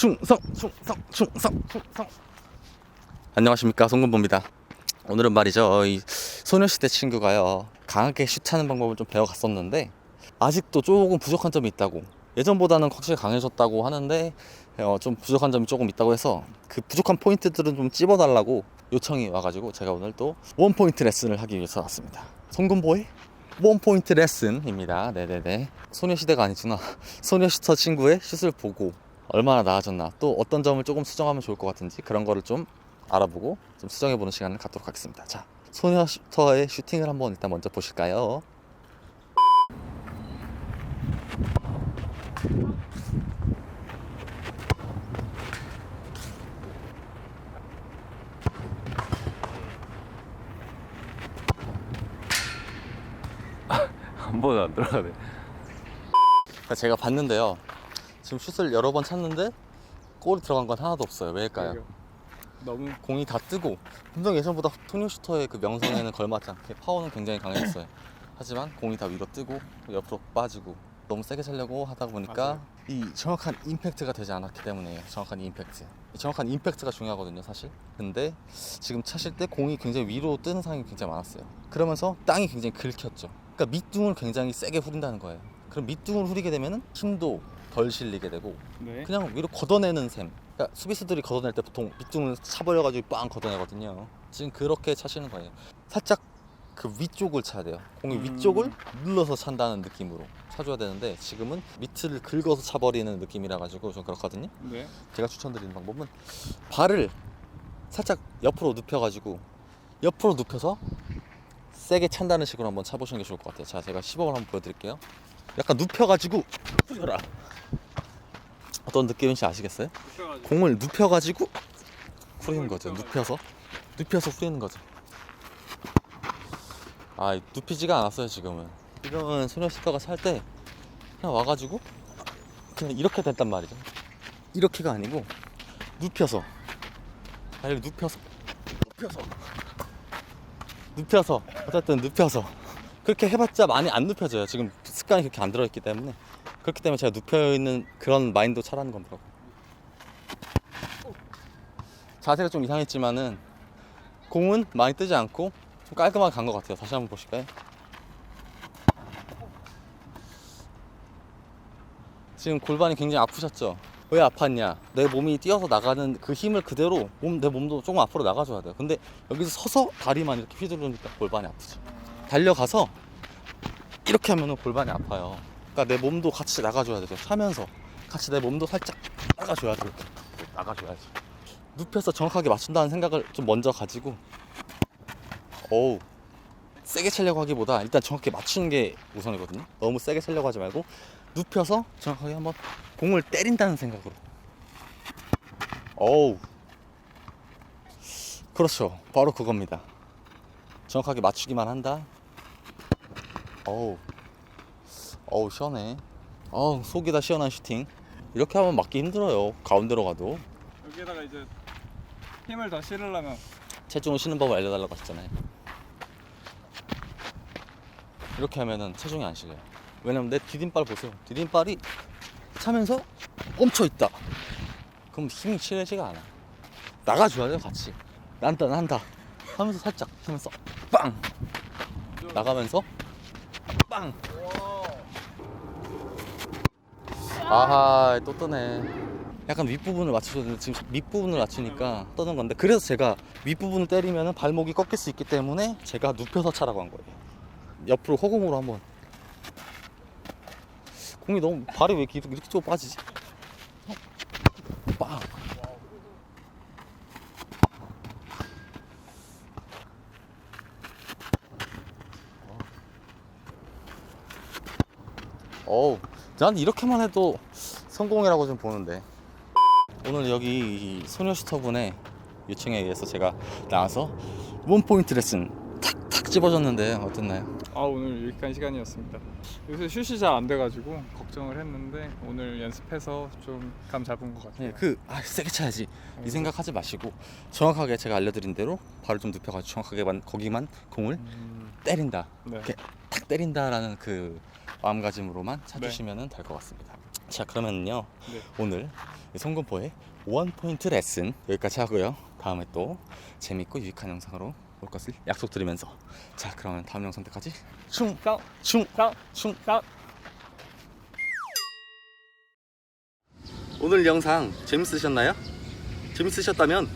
충성 충성 충성 충성. 안녕하십니까 송근보입니다. 오늘은 말이죠 이 소녀시대 친구가요 강하게 슛하는 방법을 좀 배워갔었는데 아직도 조금 부족한 점이 있다고 예전보다는 확실히 강해졌다고 하는데 어, 좀 부족한 점이 조금 있다고 해서 그 부족한 포인트들은 좀 찝어달라고 요청이 와가지고 제가 오늘 또 원포인트 레슨을 하기 위해서 왔습니다. 송근보의 원포인트 레슨입니다. 네네네. 소녀시대가 아니구나 소녀시터 친구의 슛을 보고 얼마나 나아졌나 또 어떤 점을 조금 수정하면 좋을 것 같은지 그런 거를 좀 알아보고 좀 수정해 보는 시간을 갖도록 하겠습니다. 자 소녀시터의 슈팅을 한번 일단 먼저 보실까요? 한 번은 안 들어가네. 제가 봤는데요 지금 슛을 여러 번 찼는데 골이 들어간 건 하나도 없어요 왜일까요? 너무 공이 다 뜨고 분명 예전보다 토니 슈터의 그 명성에는 걸맞지 않게 파워는 굉장히 강했어요. 하지만 공이 다 위로 뜨고 옆으로 빠지고 너무 세게 차려고 하다 보니까 맞아요. 이 정확한 임팩트가 되지 않았기 때문에요. 정확한 임팩트. 이 정확한 임팩트가 중요하거든요, 사실. 근데 지금 차실 때 공이 굉장히 위로 뜨는 상황이 굉장히 많았어요. 그러면서 땅이 굉장히 긁혔죠. 그러니까 밑둥을 굉장히 세게 후린다는 거예요. 그럼 밑둥을 후리게 되면은 힘도 덜 실리게 되고 네. 그냥 위로 걷어내는 셈. 그러니까 수비수들이 걷어낼 때 보통 밑둥을 차버려가지고 빵 걷어내거든요. 지금 그렇게 차시는 거예요. 살짝 그 위쪽을 차야 돼요. 공이 음. 위쪽을 눌러서 찬다는 느낌으로 차줘야 되는데 지금은 밑을 긁어서 차버리는 느낌이라 가지고 좀 그렇거든요. 네. 제가 추천드리는 방법은 발을 살짝 옆으로 눕혀가지고 옆으로 눕혀서 세게 찬다는 식으로 한번 차보시는 게 좋을 것 같아요. 자, 제가 시범을 한번 보여드릴게요. 약간 눕혀가지고 후려라. 어떤 느낌인지 아시겠어요? 공을 눕혀가지고 후리는 거죠. 눕혀서 눕혀서 후리는 거죠. 아, 눕히지가 않았어요 지금은. 이런 소녀시터가 살 때 그냥 와가지고 그냥 이렇게 됐단 말이죠. 이렇게가 아니고 눕혀서 아니 눕혀서 눕혀서 눕혀서 어쨌든 눕혀서 그렇게 해봤자 많이 안 눕혀져요. 지금 습관이 그렇게 안 들어있기 때문에 그렇기 때문에 제가 눕혀 있는 그런 마인드 차라는 겁니다. 자세가 좀 이상했지만은 공은 많이 뜨지 않고 좀 깔끔하게 간 것 같아요. 다시 한번 보실까요? 지금 골반이 굉장히 아프셨죠? 왜 아팠냐? 내 몸이 뛰어서 나가는 그 힘을 그대로 몸, 내 몸도 조금 앞으로 나가줘야 돼요. 근데 여기서 서서 다리만 이렇게 휘두르니까 골반이 아프죠. 달려가서 이렇게 하면 골반이 아파요. 그러니까 내 몸도 같이 나가줘야 돼요. 차면서 같이 내 몸도 살짝 나가줘야 돼요. 나가줘야지. 눕혀서 정확하게 맞춘다는 생각을 좀 먼저 가지고 어우 세게 차려고 하기보다 일단 정확히 맞추는 게 우선이거든요. 너무 세게 차려고 하지 말고 눕혀서 정확하게 한번 공을 때린다는 생각으로. 어우. 그렇죠. 바로 그겁니다. 정확하게 맞추기만 한다. 어우. 어우, 시원해. 어우, 속이 다 시원한 슈팅. 이렇게 하면 맞기 힘들어요. 가운데로 가도. 여기에다가 이제 힘을 더 실으려면 체중을 쉬는 법을 알려달라고 하셨잖아요. 이렇게 하면은 체중이 안 실려요. 왜냐면 내 디딤발 보세요. 디딤발이 차면서 멈춰 있다. 그럼 힘이 실리지가 않아. 나가줘야 돼요, 같이. 난다, 난다. 하면서 살짝 하면서 빵! 나가면서 빵! 아하, 또 뜨네. 약간 윗부분을 맞춰줘야 되는데 지금 밑부분을 맞추니까 떠는 건데 그래서 제가 윗부분을 때리면 발목이 꺾일 수 있기 때문에 제가 눕혀서 차라고 한 거예요. 옆으로 허공으로 한번. 공이 너무 발이 왜 이렇게 이렇게 쭉 빠지지? 어우, 난 이렇게만 해도 성공이라고 좀 보는데. 오늘 여기 이 소녀시터분의 요청에 의해서 제가 나와서 원포인트 레슨 탁탁 집어줬는데 어땠나요? 아 오늘 유익한 시간이었습니다. 요새 슛이 잘 안 돼가지고 걱정을 했는데 오늘 연습해서 좀 감 잡은 것 같아요. 네, 그 아, 세게 차야지 이 생각하지 마시고 정확하게 제가 알려드린 대로 발을 좀 눕혀가지고 정확하게 만 거기만 공을 음, 때린다 네. 이렇게 탁 때린다라는 그 마음가짐으로만 차주시면 될 것 같습니다. 자 그러면요 네. 오늘 송금포의 원 포인트 레슨 여기까지 하고요. 다음에 또 재밌고 유익한 영상으로 올 것을 약속드리면서 자 그러면 다음 영상 때까지 충성 충성 충성 오늘 영상 재밌으셨나요? 재밌으셨다면